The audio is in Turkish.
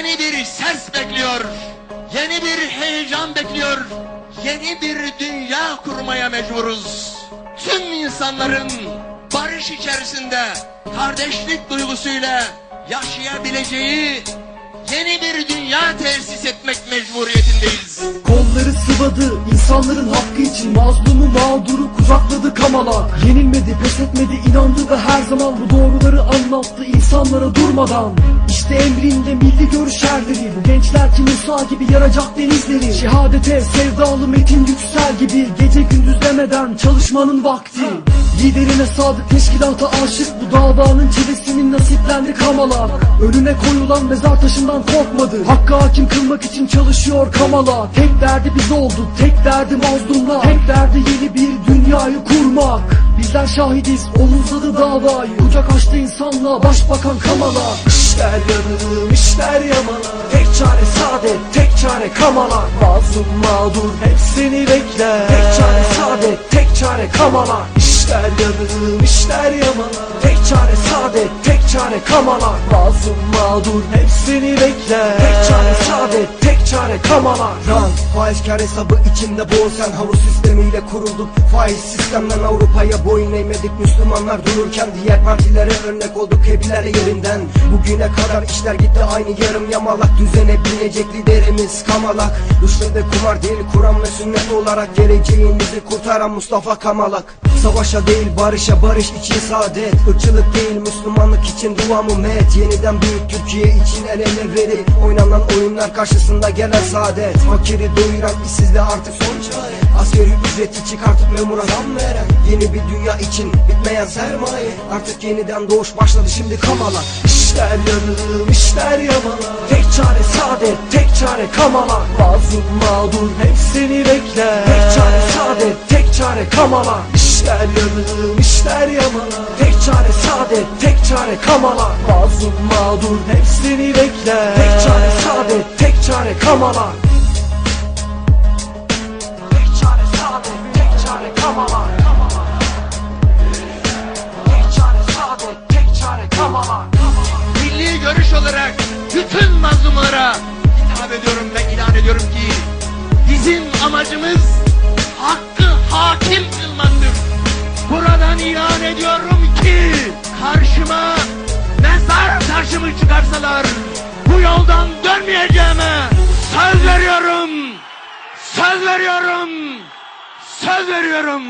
Yeni bir ses bekliyor. Yeni bir heyecan bekliyor. Yeni bir dünya kurmaya mecburuz. Tüm insanların barış içerisinde kardeşlik duygusuyla yaşayabileceği yeni bir dünya tesis etmek mecburiyetindeyiz. Kolları sıvadı insanların hakkı için Mazlumu mağduru kucakladı kamalar Yenilmedi pes etmedi inandı ve her zaman bu doğruları anlattı insanlara durmadan. İşte emrinde milli görüş erleri Bu gençler ki Musa gibi yaracak denizleri. Şehadete sevdalı metin yüksel gibi. Gece gündüz demeden çalışmanın vakti. Liderine sadık teşkilata aşık. Bu davanın çilesinin nasiplendi kamalar. Önüne koyulan mezar taşından korkmadı. Hakkı hakim kılmak için çalışıyor kamala Tek derdi biz olduk. Tek derdi mazlumlar. Tek derdi yeni bir dünyayı kurmak Bizler şahidiz omuzladı davayı. Kucak açtı insanlığa başbakan kamala. İşler yanılım işler yamala. Tek çare saadet tek çare kamala. Mazlum mağdur hep seni bekler. Tek çare saadet tek çare kamala. İşler yanılım işler yamala. Tek çare saadet tek çare kamala. Mazlum mağdur hep seni bekler. Tek çare kamala Rant, faizkar hesabı içinde boğulsan Havuz sistemiyle kurulduk Faiz sistemden Avrupa'ya boyun eğmedik. Müslümanlar dururken diğer partilere örnek olduk. Hepiler yerinden. Bugüne kadar işler gitti. Aynı yarım yamalak Düzene binecek liderimiz kamalak. Düşlerde kumar değil Kur'an ve sünnet olarak Geleceğimizi kurtaran Mustafa Kamalak. Savaşa değil barışa. Barış için saadet. Irkçılık değil Müslümanlık için duamı met Yeniden büyük Türkiye için el ele verip Oynanan oyunlar karşısında gelen saadet. Fakiri doyuran işsizliğe artık son çare. Askeri ücreti çıkartıp memura zam veren. Yeni bir dünya için bitmeyen sermaye. Artık yeniden doğuş başladı şimdi kamala. İşler yanılım işler yamala. Tek çare saadet tek çare kamala. Mazlum mağdur hep seni bekler. Tek çare saadet tek çare kamala. İşler yanılım işler yamala. Tek çare saadet tek çare kamala. Mazlum mağdur hep seni bekler. Tek çare saadet tek Tek çare kamala Tek çare saadet tek çare kamala Milli görüş olarak bütün mazlumlara hitap ediyorum ve ilan ediyorum ki bizim amacımız hakkı hakim kılmaktır. Buradan ilan ediyorum ki karşıma mezar taşımı çıkarsalar veriyorum. Söz veriyorum. Söz veriyorum.